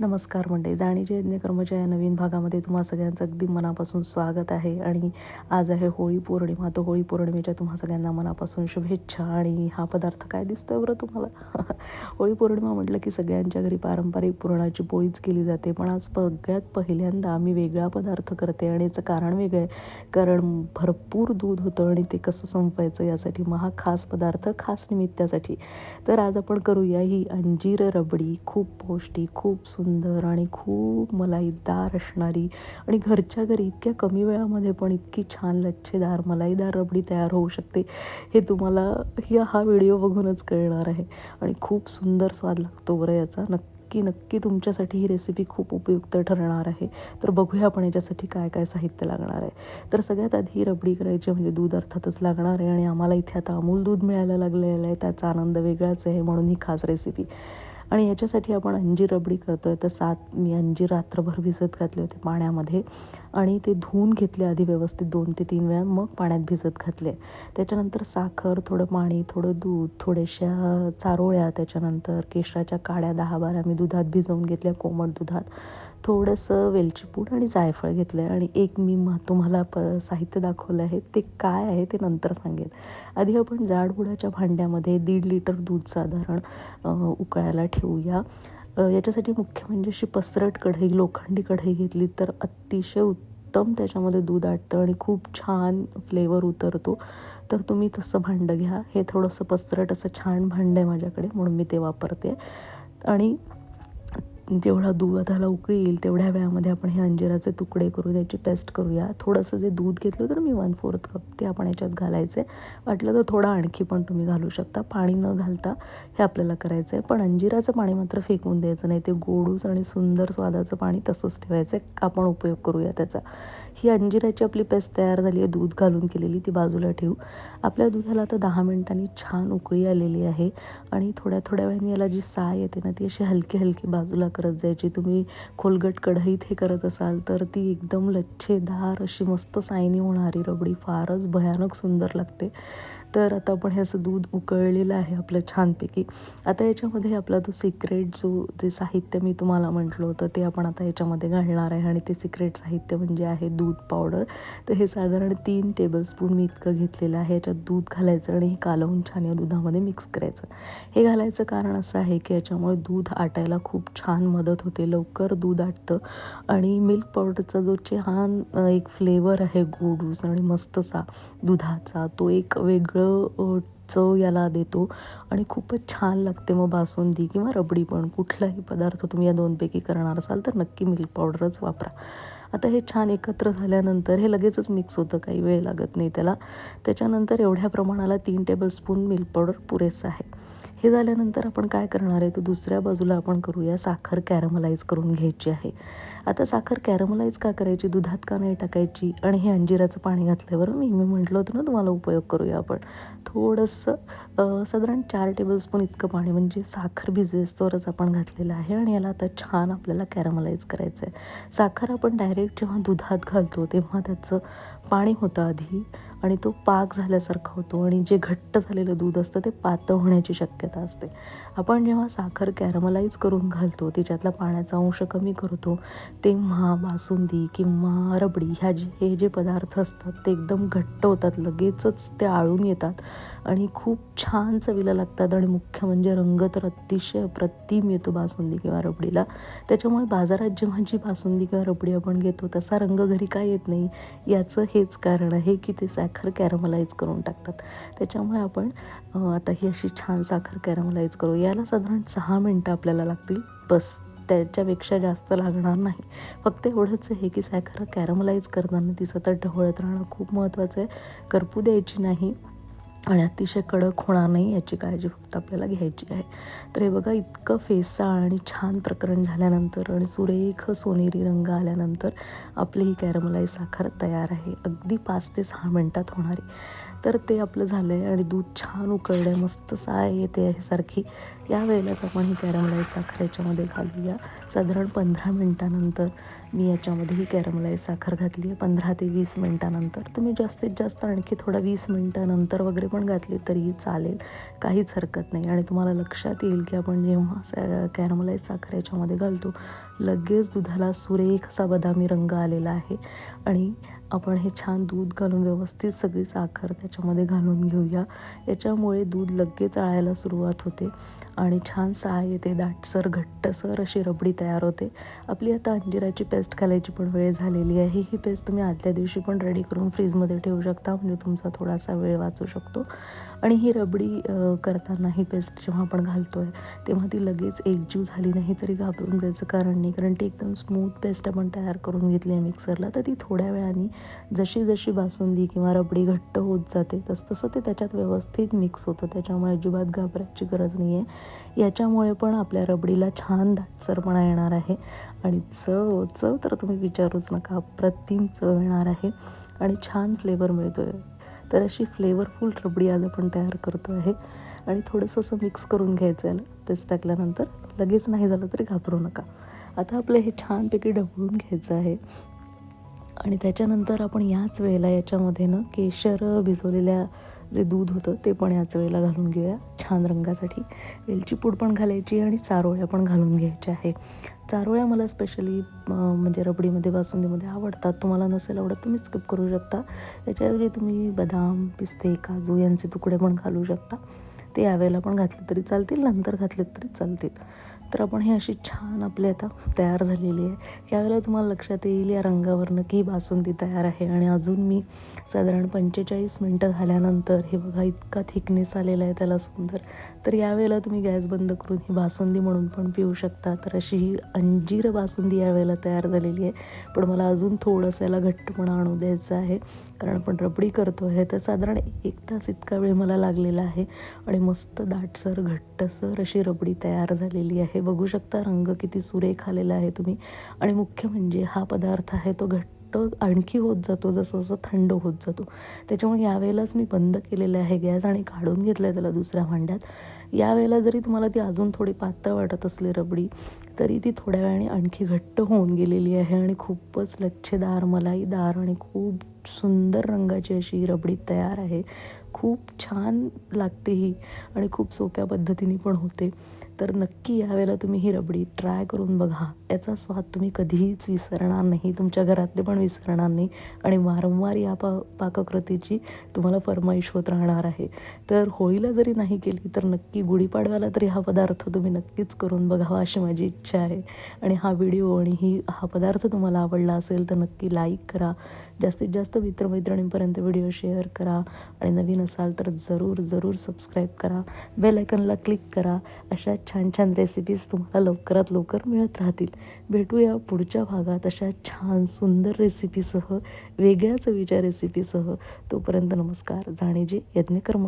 नमस्कार मंडळी जाणीचे यज्ञकर्मच्या या नवीन भागामध्ये तुम्हा सगळ्यांचं अगदी मनापासून स्वागत आहे. आणि आज आहे होळी पौर्णिमा तर होळी पौर्णिमेच्या तुम्हा सगळ्यांना मनापासून शुभेच्छा. आणि हा पदार्थ काय दिसतोय बरं तुम्हाला? होळी पौर्णिमा म्हटलं की सगळ्यांच्या घरी पारंपरिक पुरणाची पोळीच केली जाते. पण आज सगळ्यात पहिल्यांदा आम्ही वेगळा पदार्थ करते आणि याचं कारण वेगळं आहे. कारण भरपूर दूध होतं आणि ते कसं संपवायचं यासाठी महा खास पदार्थ खास निमित्तासाठी. तर आज आपण करूया ही अंजीर रबडी. खूप पौष्टिक खूप सुंदर सुंदर आणि खूप मलाईदार असणारी आणि घरच्या घरी इतक्या कमी वेळामध्ये पण इतकी छान लच्छेदार मलाईदार रबडी तयार होऊ शकते हे तुम्हाला या हा व्हिडिओ बघूनच कळणार आहे. आणि खूप सुंदर स्वाद लागतो बरं याचा. नक्की नक्की तुमच्यासाठी ही रेसिपी खूप उपयुक्त ठरणार आहे. तर बघूया आपण याच्यासाठी काय काय साहित्य लागणार आहे. तर सगळ्यात आधी रबडी करायची म्हणजे दूध अर्थातच लागणार आहे आणि आम्हाला इथे आता अमूल दूध मिळायला लागलेलं आहे. त्याचा आनंद वेगळाच आहे म्हणून ही खास रेसिपी आणि याच्यासाठी आपण अंजीर रबडी करतो आहे तर सात मी अंजीर रात्रभर भिजत घातले होते पाण्यामध्ये आणि ते धुवून घेतले आधी व्यवस्थित दोन ते तीन वेळा मग पाण्यात भिजत घातले. त्याच्यानंतर साखर थोडं पाणी थोडं दूध थोड्याशा चारोळ्या त्याच्यानंतर केशराच्या काड्या दहा बारा मी दुधात भिजवून घेतल्या कोमट दुधात. थोडंसं वेलचीपूड आणि जायफळ घेतलं आहे आणि एक मी म तुम्हाला प साहित्य दाखवलं आहे ते काय आहे ते नंतर सांगेन. आधी आपण जाडबुडाच्या भांड्यामध्ये दीड लिटर दूध साधारण उकळायला ठेवूया. याच्यासाठी मुख्य म्हणजे अशी पसरट कढई लोखंडी कढई घेतली तर अतिशय उत्तम त्याच्यामध्ये दूध आटतं आणि खूप छान फ्लेवर उतरतो. तर तुम्ही तसं भांडं घ्या. हे थोडंसं पसरट असं छान भांडं आहे माझ्याकडे म्हणून मी ते वापरते. आणि जेवढा दुधाला उकळी येईल तेवढ्या वेळामध्ये आपण हे अंजिराचे तुकडे करू त्याची पेस्ट करूया. थोडंसं जे दूध घेतलं तर मी वन फोर्थ कप ते आपण याच्यात घालायचे. वाटलं तर थोडं आणखी पण तुम्ही घालू शकता. पाणी न घालता हे आपल्याला करायचं आहे पण अंजिराचं पाणी मात्र फेकून द्यायचं नाही. ते गोडूस आणि सुंदर स्वादाचं पाणी तसंच ठेवायचं आहे आपण उपयोग करूया त्याचा. ही अंजिराची आपली पेस्ट तयार झाली आहे. दूध घालून केलेली ती बाजूला ठेवू. आपल्या दुधाला आता दहा मिनिटांनी छान उकळी आलेली आहे. आणि थोड्या थोड्या वेळाने याला जी साय येते ना ती अशी हलकी हलकी बाजूला करत जायची. तुम्ही खोलगट कढईत हे करत असाल तर ती एकदम लच्छेदार अशी मस्त सायनी होणारी रबडी फारच भयानक सुंदर लागते. तर आता आपण हे असं दूध उकळलेलं आहे आपलं छानपैकी. आता याच्यामध्ये आपला तो सिक्रेट जो जे साहित्य मी तुम्हाला म्हटलं होतं ते आपण आता याच्यामध्ये घालणार आहे. आणि ते सिक्रेट साहित्य म्हणजे आहे दूध पावडर तर हे साधारण तीन टेबलस्पून मी इतकं घेतलेलं आहे. याच्यात दूध घालायचं आणि हे कालवून छान या दुधामध्ये मिक्स करायचं. हे घालायचं कारण असं आहे की याच्यामुळे दूध आटायला खूप छान मदत होते. लवकर दूध आटतं. आणि मिल्क पावडरचा जो छान एक फ्लेवर आहे गोडूस आणि मस्तसा दुधाचा तो एक वेगळं चव याला देतो. आणि खूपच छान लागते मग बासुंदी किंवा रबडी पण. कुठलाही पदार्थ तुम्ही या दोनपैकी करणार असाल तर नक्की मिल्क पावडरच वापरा. आता हे छान एकत्र झाल्यानंतर हे लगेचच मिक्स होतं काही वेळ लागत नाही त्याला. त्याच्यानंतर एवढ्या प्रमाणाला तीन टेबलस्पून मिल्क पावडर पुरेसं आहे. हे झाल्यानंतर आपण काय करणार आहे? तर दुसऱ्या बाजूला आपण करूया साखर कॅरमलाईज करून घ्यायची आहे. आता साखर कॅरमलाईज का करायची? दुधात का नाही टाकायची? आणि हे अंजिराचं पाणी घातल्यावर मी मी म्हटलं होतं ना तुम्हाला उपयोग करूया आपण. थोडंसं साधारण चार टेबलस्पून इतकं पाणी म्हणजे साखर भिजेस्तोवरच आपण घातलेलं आहे आणि याला आता छान आपल्याला कॅरमलाईज करायचं आहे साखर आपण डायरेक्ट जेव्हा दुधात घालतो तेव्हा त्याचं पाणी होतं आधी आणि तो पाक झाल्यासारखा होतो आणि जे घट्ट झालेलं दूध असतं ते पातळ होण्याची शक्यता असते. आपण जेव्हा साखर कॅरमलाईज करून घालतो तिच्यातला पाण्याचा अंश कमी करतो तेव्हा बासुंदी किंवा रबडी ह्या जे हे जे पदार्थ असतात ते एकदम घट्ट होतात लगेचच ते आळून येतात आणि खूप छान चवीला लागतात आणि मुख्य म्हणजे रंग तर अतिशय अप्रतिम येतो बासुंदी किंवा रबडीला. त्याच्यामुळे बाजारात जेव्हा जी बासुंदी किंवा रबडी आपण घेतो तसा रंग घरी काय येत नाही. याचं हेच कारण आहे की ते साखर कॅरमलाईज करून टाकतात. त्याच्यामुळे आपण आता ही अशी छान साखर कॅरमलाईज करू. याला साधारण सहा मिनटं आपल्याला लागतील. बस. त्याच्यापेक्षा जास्त लागणार नाही. फक्त एवढंच आहे की साखर कॅरमलाईज करताना ती सतत ढवळत राहणं खूप महत्त्वाचं आहे. करपू द्यायची नाही. आणि अतिशय कडक होणार नाही याची काळजी फक्त आपल्याला घ्यायची आहे. तर हे बघा इतकं फेसा आणि छान प्रकरण झाल्यानंतर आणि सुरेख सोनेरी रंग आल्यानंतर आपली ही कॅरमलाई साखर तयार आहे. अगदी पाच ते सहा मिनटात होणारी. तर ते आपलं झालं आहे आणि दूध छान उकळलं आहे मस्त साय येते आहे सारखी यावेळेलाच आपण ही कॅरमलाईज साखर याच्यामध्ये घालूया. साधारण पंधरा मिनटानंतर. मी याच्यामध्येही कॅरमलाई कॅरमलाईज साखर घातली आहे पंधरा ते वीस मिनटानंतर. तुम्ही जास्तीत जास्त आणखी थोडा वीस मिनटानंतर वगैरे पण घातली तरीही चालेल. काहीच हरकत नाही. आणि तुम्हाला लक्षात येईल की आपण जेव्हा कॅरमलाईज साखर याच्यामध्ये घालतो लगेच दुधाला सुरेख असा बदामी रंग आलेला आहे. आणि आपण हे छान दूध घालून व्यवस्थित सगळी साखर त्याच्यामध्ये घालून घेऊया. याच्यामुळे दूध लगेच आळायला सुरुवात होते आणि छान सहा येते दाटसर घट्टसर अशी रबडी तयार होते. आपली आता अंजिराची पेस्ट घालायची पण वेळ झालेली आहे. ही पेस्ट तुम्ही आदल्या दिवशी पण रेडी करून फ्रीजमध्ये ठेवू शकता. म्हणजे तुमचा थोडासा वेळ वाचू शकतो. आणि ही रबडी करताना ही पेस्ट जेव्हा आपण घालतो आहे तेव्हा ती लगेच एकजीव झाली नाही तरी घाबरून जायचं कारण नाही. कारण ती एकदम स्मूथ पेस्ट आपण तयार करून घेतली आहे मिक्सरला तर ती थोड्या वेळाने जशी जशी बासुंदी किंवा रबडी घट्ट होत जाते तसतसं ते त्याच्यात व्यवस्थित मिक्स होतं. त्याच्यामुळे अजिबात घाबरायची गरज नाही आहे. याच्यामुळे पण आपल्या रबडीला छान दाटसरपणा येणार आहे. आणि चव चव तर तुम्ही विचारूच नका अप्रतिम चव येणार आहे. आणि छान फ्लेवर मिळतो आहे तर अशी फ्लेवरफुल रबडी आज आपण तयार करतो आहे. आणि थोडंसं असं मिक्स करून घ्यायचं आहे ना तेच टाकल्यानंतर. लगेच नाही झालं तरी घाबरू नका. आता आपलं हे छानपैकी ढवळून घ्यायचं आहे. आणि त्याच्यानंतर आपण याच वेळेला याच्यामध्ये ना केशर भिजवलेल्या जे दूध होतं ते पण याच वेळेला घालून घेऊया. छान रंगासाठी. वेलची पूड पण घालायची आणि चारोळ्या पण घालून घ्यायच्या आहे. चारोळ्या मला स्पेशली म्हणजे रबडीमध्ये बासुंदीमध्ये आवडतात. तुम्हाला नसेल आवडत तुम्ही स्किप करू शकता. त्याच्याऐवजी तुम्ही बदाम पिस्ते काजू यांचे तुकडे पण घालू शकता. ते यावेळेला पण घातले तरी चालतील नंतर घातले तरी चालतील. तर आपण हे अशी छान आपली आता तयार झालेली आहे. यावेळेला तुम्हाला लक्षात येईल या रंगावरनं की बासुंदी तयार आहे. आणि अजून मी साधारण पंचेचाळीस मिनटं झाल्यानंतर हे बघा इतका थिकनेस आलेला आहे त्याला सुंदर. तर यावेळेला तुम्ही गॅस बंद करून ही बासुंदी म्हणून पण पिऊ शकता. तर अशी ही अंजीर बासुंदी यावेळेला तयार झालेली आहे. पण मला अजून थोडंसं याला घट्टपणा आणू द्यायचं आहे. कारण आपण रबडी करतो आहे तर साधारण एक तास इतका वेळ मला लागलेला आहे. आणि मस्त दाटसर घट्टसर अशी रबडी तयार झालेली आहे. बघू शकता रंग किती सुरेख आलेला आहे तुम्ही. आणि मुख्य म्हणजे हा पदार्थ आहे तो घट्ट आणखी होत जातो जसं जसं थंड होत जातो. त्याच्यामुळे यावेळेलाच मी बंद केलेलं आहे गॅस आणि काढून घेतलं आहे त्याला दुसऱ्या भांड्यात. यावेळेला जरी तुम्हाला ती अजून थोडी पातळ वाटत असली रबडी तरी ती थोड्या वेळाने आणखी घट्ट होऊन गेलेली आहे आणि खूपच लच्छेदार मलाईदार आणि खूप सुंदर रंगाची अशी रबडी तयार आहे. खूप छान लागते ही आणि खूप सोप्या पद्धतीने पण होते. तर नक्की यावेळेला तुम्ही ही रबडी ट्राय करून बघा. याचा स्वाद तुम्ही कधीच विसरणार नाही. तुमच्या घरातले पण विसरणार नाही. आणि वारंवार या पा पाककृतीची तुम्हाला फरमाईश होत राहणार आहे. तर होळीला जरी नाही केली तर नक्की गुढीपाडव्याला तरी हा पदार्थ तुम्ही नक्कीच करून बघावा अशी माझी इच्छा आहे. आणि हा व्हिडिओ आणि ही हा पदार्थ तुम्हाला आवडला असेल तर नक्की लाईक करा. जास्तीत जास्त मित्रमैत्रिणींपर्यंत व्हिडिओ शेअर करा. आणि नवीन असाल तर जरूर जरूर सबस्क्राईब करा. बेल आयकनला क्लिक करा. अशा छान छान रेसिपीज तुम्हाला लवकरात लवकर मिळत राहतील. भेटूया पुढच्या भागात अशा छान सुंदर रेसिपीसह वेगळ्या चवीच्या रेसिपीसह तोपर्यंत नमस्कार. जाणीजे यज्ञकर्म.